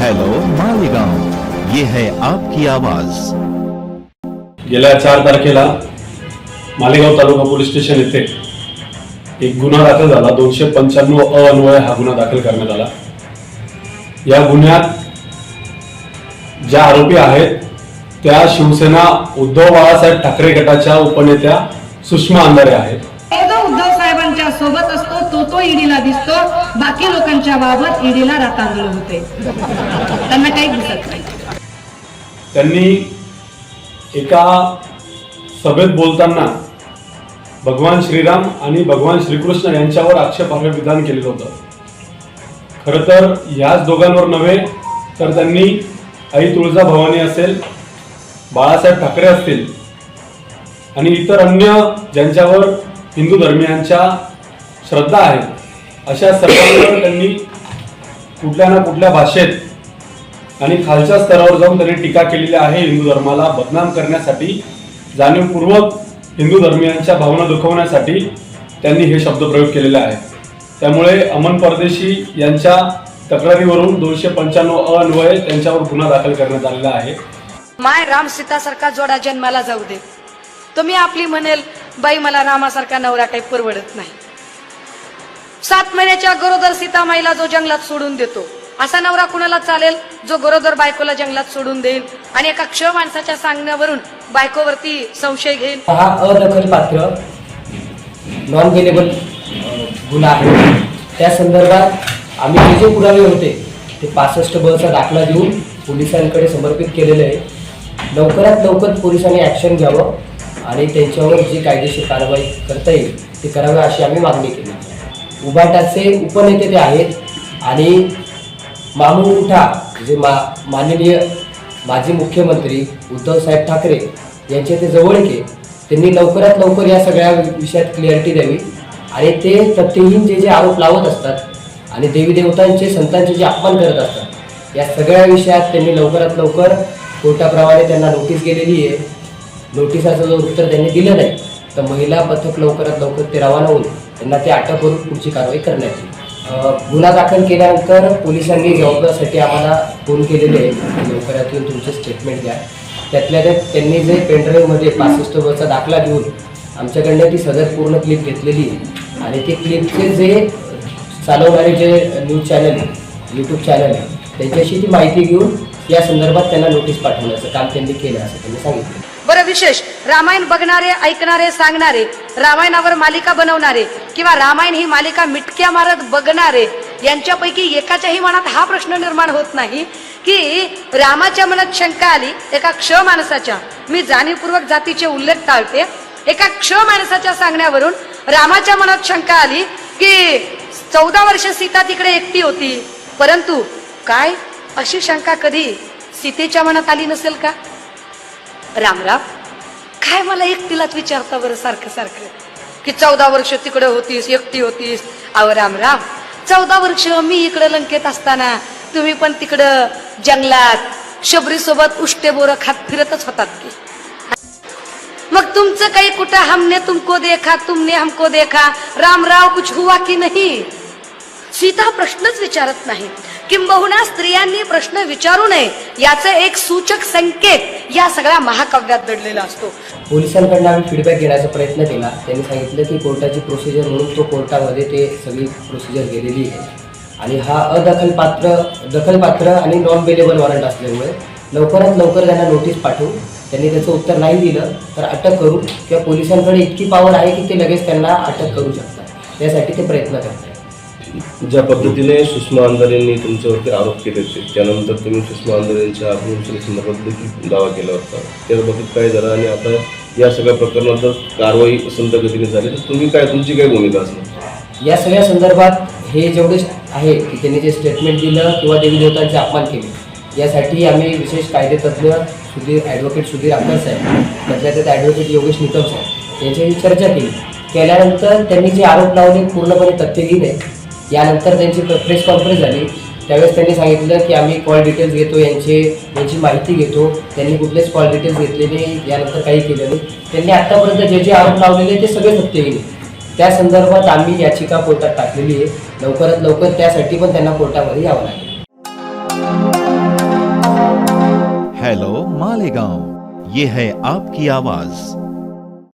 Hello Malegaon ये है आपकी आवाज. गेल्या चार तारखेला मालेगाव तालुका पोलीस स्टेशन येथे एक गुन्हा दाखल झाला. दोनशे पंच्याण्णव अ अन्वय हा गुन्हा दाखल करण्यात आला. या गुन्ह्यात ज्या आरोपी आहेत त्या शिवसेना उद्धव बाळासाहेब ठाकरे गटाच्या उपनेत्या सुषमा अंधारे आहेत. उद्धव साहेबांच्या सोबत तो तो ईडीला दिसतो. बाकी लोकांच्या बाबत ईडीला रातांगळ होते त्यांना काही दिसत नाही. त्यांनी एका सभेत बोलताना भगवान श्रीराम आणि भगवान श्रीकृष्ण यांच्यावर आक्षेपार्ह विधान केलेलं होतं. खरं तर ह्याच दोघांवर नव्हे तर त्यांनी आई तुळजा भवानी असेल बाळासाहेब ठाकरे असतील आणि इतर अन्य ज्यांच्यावर हिंदू धर्मियांच्या श्रद्धा आहे. अशा सर्वांवर त्यांनी कुठल्या ना कुठल्या भाषेत आणि खालच्या स्तरावर जाऊन त्यांनी टीका केलेली आहे हिंदू धर्माला बदनाम करण्यासाठी जाणीवपूर्वक हिंदू धर्मियांच्या भावना दुखवण्यासाठी त्यांनी हे शब्दप्रयोग केलेले आहे त्यामुळे अमन परदेशी यांच्या तक्रारीवरून दोनशे पंच्याण्णव अन्वये त्यांच्यावर गुन्हा दाखल करण्यात आलेला आहे. माय राम सीतासारखा जोडा जन्माला जाऊ दे. तुम्ही आपली म्हणेल बाई मला रामासारखा नवरा काही परवडत नाही. सात महिन्याच्या गरोदर सीतामाईला जो जंगलात सोडून देतो. असा नवरा कुणाला चालेल? जो गरोदर बायकोला जंगलात सोडून देईल आणि एका क्ष माणसाच्या सांगण्यावरून बायकोवरती संशय घेईल? हा अदखलपात्र नॉन गेलेबल गुन्हा आहे. त्या संदर्भात आम्ही जे जे पुरावे होते ते पासष्ट बचा दाखला देऊन पोलिसांकडे समर्पित केलेले आहे. लवकरात लवकर पोलिसांनी ॲक्शन घ्यावं आणि त्यांच्यावर जी कायदेशीर कारवाई करता येईल ती करावी अशी आम्ही मागणी केली. उभाटाचे उपनेते ते आहेत. आणि मामू उठा जे मा माननीय माजी मुख्यमंत्री उद्धवसाहेब ठाकरे यांचे ते जवळके त्यांनी लवकरात लवकर या सगळ्या विषयात क्लिअरिटी द्यावी. आणि ते तथ्यहीन जे जे आरोप लावत असतात आणि देवी देवतांचे संतांचे जे अपमान करत असतात या सगळ्या विषयात त्यांनी लवकरात लवकर कोर्टाप्रमाणे त्यांना नोटीस गेलेली आहे. नोटिसाचं जर उत्तर त्यांनी दिलं नाही तर महिला पथक लवकरात लवकर ते रवाना होईल. त्यांना ते अटक करून पुढची कारवाई करण्यात येईल. गुन्हा दाखल केल्यानंतर पोलिसांनी जबाबदारीसाठी आम्हाला फोन केलेले आहे लवकरात येऊन तुमचे स्टेटमेंट द्या. त्यातल्या त्यात त्यांनी जे पेनड्राईव्हमध्ये पासष्ट वरचा दाखला देऊन आमच्याकडनं ती सदर पूर्ण क्लिप घेतलेली आहे. आणि ते क्लिपचे जे चालवणारे जे न्यूज चॅनल आहे यूट्यूब चॅनल आहे त्यांच्याशी ती माहिती घेऊन या संदर्भात त्यांना नोटीस पाठवण्याचं काम त्यांनी केलं असं त्यांनी सांगितलं. बरं विशेष रामायण बघणारे ऐकणारे सांगणारे रामायणावर मालिका बनवणारे किंवा रामायण ही मालिका मिटक्या मारत बघणारे यांच्यापैकी एकाच्याही मनात हा प्रश्न निर्माण होत नाही की रामाच्या मनात शंका आली एका क्ष माणसाच्या. मी जाणीवपूर्वक जातीचे उल्लेख टाळते. एका क्ष माणसाच्या सांगण्यावरून रामाच्या मनात शंका आली की चौदा वर्ष सीता तिकडे एकटी होती. परंतु काय? अशी शंका कधी सीतेच्या मनात आली नसेल का? रामराम काय मला एकटीलाच विचारता बरं सारखं सारखं? की चौदा वर्ष तिकडे होतीस एकटी होतीस. अहो रामराम चौदा वर्ष मी इकडे लंकेत असताना तुम्ही पण तिकडं जंगलात शबरीसोबत उष्टे बोरं खात फिरतच होतात की. मग तुमचं काही कुठं हमने तुमको देखा तुमने हमको देखा? रामराव कुछ हुआ की नाही? सीता प्रश्नच विचारत नाही किंबहुना स्त्रियांनी प्रश्न विचारू नये. याचे एक सूचक संकेत या सगळ्या महाकाव्यात दडलेला असतो. पोलिसांकडनं आम्ही फीडबॅक घेण्याचा प्रयत्न केला. त्यांनी सांगितलं की कोर्टाची प्रोसिजर म्हणून तो कोर्टामध्ये ते सगळी प्रोसिजर गेलेली आहे. आणि हा अदखलपात्र दखलपात्र आणि नॉन बेलेबल वॉरंट असल्यामुळे लवकरात लवकर त्यांना नोटीस पाठवून त्यांनी त्याचं उत्तर नाही दिलं तर अटक करू किंवा पोलिसांकडे इतकी पावर आहे की ते लगेच त्यांना अटक करू शकतात. त्यासाठी ते प्रयत्न करतात ज्या पद्धतीने सुषमा अंधारे तुमच्यावरती आरोप केले होते त्यानंतर तुम्ही सुषमा अंधारे यांच्या देखील दावा केला होता. त्याबाबतीत काय झालं आणि आता या सगळ्या प्रकरणात जर कारवाई संत गतीने झाली तर तुम्ही काय तुमची काय भूमिका असणार? या सगळ्या संदर्भात हे जेवढे आहे की त्यांनी जे स्टेटमेंट दिलं किंवा देवी देवतांचे अपमान केले यासाठी आम्ही विशेष कायदेतज्ञ सुधीर ॲडव्होकेट सुधीर अक्कर साहेब त्यातल्या त्यात ॲडव्होकेट योगेश निकम साहेब यांच्याशी चर्चा केली. केल्यानंतर त्यांनी जे आरोप लावले पूर्णपणे तथ्यहीन आहे यानंतर त्यांची प्रेस कॉन्फरन्स झाली. त्यावेळेस त्यांनी सांगितलं की आम्ही कॉल डिटेल्स घेतो यांचे यांची माहिती घेतो. त्यांनी कुठलेच कॉल डिटेल्स घेतलेले यानंतर काही केलं नाही. त्यांनी आतापर्यंत जे जे आरोप लावलेले ते सगळे सत्य गेले त्या संदर्भात आम्ही याचिका कोर्टात टाकलेली आहे. लवकरात लवकर त्यासाठी पण त्यांना कोर्टामध्ये यावं लागेल. मालेगांव. ये है आपकी आवाज.